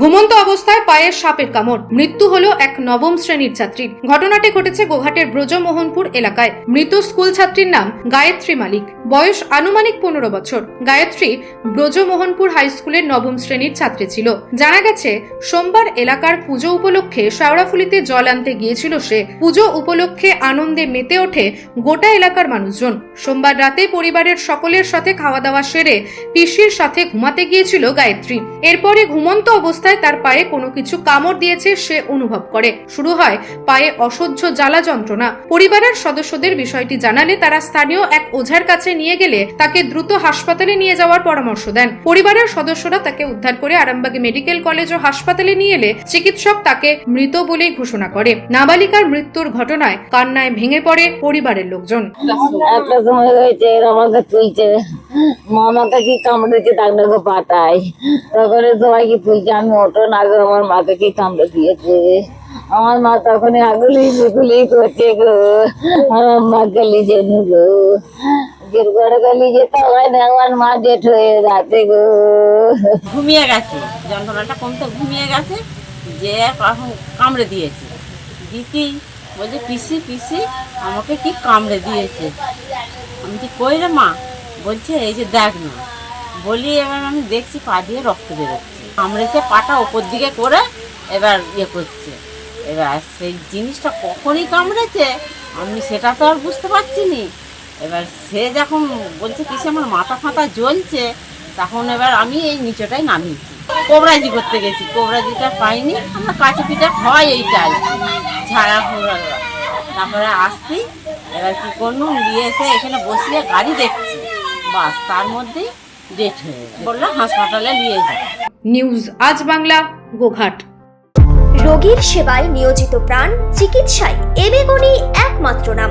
ঘুমন্ত অবস্থায় পায়ের সাপের কামড়। মৃত্যু হলো এক নবম শ্রেণির ছাত্রীর ঘটনাটি ঘটেছে গোঘাটের ব্রজমোহনপুর এলাকায়। মৃত স্কুল ছাত্রীর নাম গায়ত্রী মালিক। বয়স আনুমানিক পনেরো বছর। গায়ত্রী ব্রজমোহনপুর হাই স্কুলের নবম শ্রেণির ছাত্রী ছিল। জানা গেছে, সোমবার এলাকার পুজো উপলক্ষে শেওড়াফুলিতে জল আনতে গিয়েছিল সে। পুজো উপলক্ষে আনন্দে মেতে ওঠে গোটা এলাকার মানুষজন। সোমবার রাতে পরিবারের সকলের সাথে খাওয়া দাওয়া সেরে পিসির সাথে ঘুমাতে গিয়েছিল গায়ত্রী। এরপরে ঘুমন্ত অবস্থায় তার পায়ে কোনো কিছু কামড় দিয়েছে সে অনুভব করে। শুরু হয় পায়ে অসহ্য জ্বালা যন্ত্রণা। পরিবারের সদস্যদের বিষয়টি জানালে তারা স্থানীয় এক ওঝার কাছে নিয়ে গেলে তাকে দ্রুত হাসপাতালে নিয়ে যাওয়ার পরামর্শ দেন। পরিবারের সদস্যরা তাকে উদ্ধার করে আরামবাগে মেডিকেল কলেজ ও হাসপাতালে নিয়ে এলে চিকিৎসক তাকে মৃত বলেই ঘোষণা করে। নাবালিকার মৃত্যুর ঘটনায় কান্নায় ভেঙে পড়ে পরিবারের লোকজন। মা আমাকে কি কামড়েছে ডাক্তারকে পাঠায় তখন সবাই কি তুলছে আমি ওটো না আমার মাকে কি কামড়ে দিয়েছে আমার মা তখন আগুলি বুগুলি করছে গো, আমার মাকে লিজে নিল গিরগড় গলি যেতে হয় না, আমার মা জেঠ হয়ে যাচ্ছে গো। ঘুমিয়ে গেছে। যন্ত্রণাটা কমতে ঘুমিয়ে গেছে, যে এখন কামড়ে দিয়েছে। দিতি বলছে, পিসি পিসি, আমাকে কি কামড়ে দিয়েছে? আমি কি কই রে মা? বলছে, এই যে দেখ না। বলি, এবার আমি দেখছি পা দিয়ে রক্ত বেরোচ্ছে। কামড়েছে পাটা ওপর দিকে করে এবার ইয়ে করছে। এবার সেই জিনিসটা কখনই কামড়েছে? আমি সেটা তো আর বুঝতে পারছি নি। এবার সে যখন বলছে পিসি আমার মাথা ফাতা জ্বলছে? তখন এবার আমি এই নিচেটাই নামিয়েছি। কোবরাজি করতে গেছি। কোবরাজিটা পাইনি। আমার কাছে পিঠে হয় এইটা আর ঝাড়া ফুড়া তারপরে আসতেই এবার কি করলাম? দিয়ে এসে এখানে বসিয়ে গাড়ি দেখছি। বাস তার মধ্যেই ডেট হয়ে গেল বললাম হাসপাতালে নিয়ে যায় নিউজ আজ বাংলা গোঘাট। রোগীর সেবায় নিয়োজিত প্রাণ চিকিৎসায় এবেগুনি একমাত্র নাম।